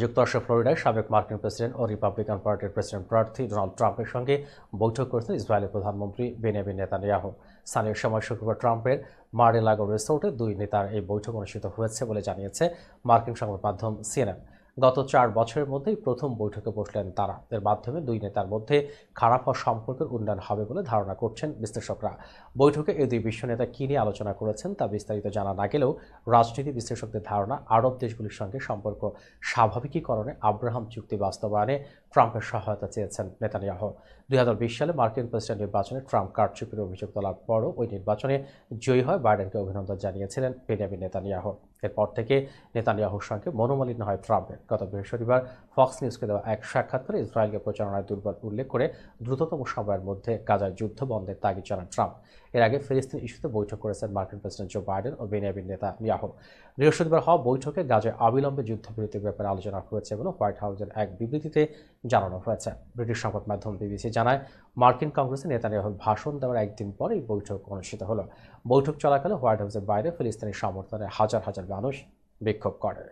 যুক্তরাষ্ট্র, ফ্লোরিডায় সাবেক মার্কিন প্রেসিডেন্ট ও রিপাবলিকান পার্টির প্রেসিডেন্ট প্রার্থী ডোনাল্ড ট্রাম্পের সঙ্গে বৈঠক করেছেন ইসরায়েলের প্রধানমন্ত্রী বেনিয়ামিন নেতানিয়াহু। স্থানীয় সময় শুক্রবার ট্রাম্পের মার্ডেলাগো রিসোর্টে দুই নেতার এই বৈঠক অনুষ্ঠিত হয়েছে বলে জানিয়েছে মার্কিন সংবাদ মাধ্যম সিএনএন। গত চার বছরের মধ্যেই প্রথম বৈঠকে বসলেন তারা। এর মাধ্যমে দুই নেতার মধ্যে খারাপ হওয়া সম্পর্কের উন্নয়ন হবে বলে ধারণা করছেন বিশ্লেষকরা। বৈঠকে এই দুই বিশ্ব নেতা কী নিয়ে আলোচনা করেছেন তা বিস্তারিত জানা না গেলেও রাজনীতি বিশ্লেষকদের ধারণা আরব দেশগুলির সঙ্গে সম্পর্ক স্বাভাবিকীকরণে আব্রাহাম চুক্তি বাস্তবায়নে ট্রাম্পের সহায়তা চেয়েছেন নেতানিয়াহ। দুই হাজার বিশ সালে মার্কিন প্রেসিডেন্ট নির্বাচনে ট্রাম্প কারচুপির অভিযোগ তোলার পরও ওই নির্বাচনে জয়ী হয় বাইডেনকে অভিনন্দন জানিয়েছিলেন বেনিয়ামিন নেতানিয়াহ। এরপর থেকে নেতানিয়াহুর সঙ্গে মনোমালিন্য হয় ট্রাম্পের। গত বৃহস্পতিবার ফক্স নিউজকে দেওয়া এক সাক্ষাৎকারে ইসরায়েলকে প্রচারণায় দুর্বল উল্লেখ করে দ্রুততম সময়ের মধ্যে গাজায় যুদ্ধ বন্ধের তাগিদ জানান ট্রাম্প। এর আগে ফিলিস্তিন ইস্যুতে বৈঠক করেছেন মার্কিন প্রেসিডেন্ট জো বাইডেন ও বেনিয়ামিন নেতানিয়াহু। বৃহস্পতিবার হওয়া বৈঠকে গাজায় অবিলম্বে যুদ্ধবিরতির ব্যাপারে আলোচনা হয়েছে বলে হোয়াইট হাউসের এক বিবৃতিতে জানানো হয়েছে। ব্রিটিশ সংবাদ মাধ্যম বিবিসি জানায়, মার্কিন কংগ্রেসে নেতানিয়াহুর ভাষণ দেওয়ার একদিন পর এই বৈঠক অনুষ্ঠিত হলো। বৈঠক চলাকালে হোয়াইট হাউসের বাইরে ফিলিস্তিনি সমর্থনে হাজার হাজার মানুষ বিক্ষোভ করে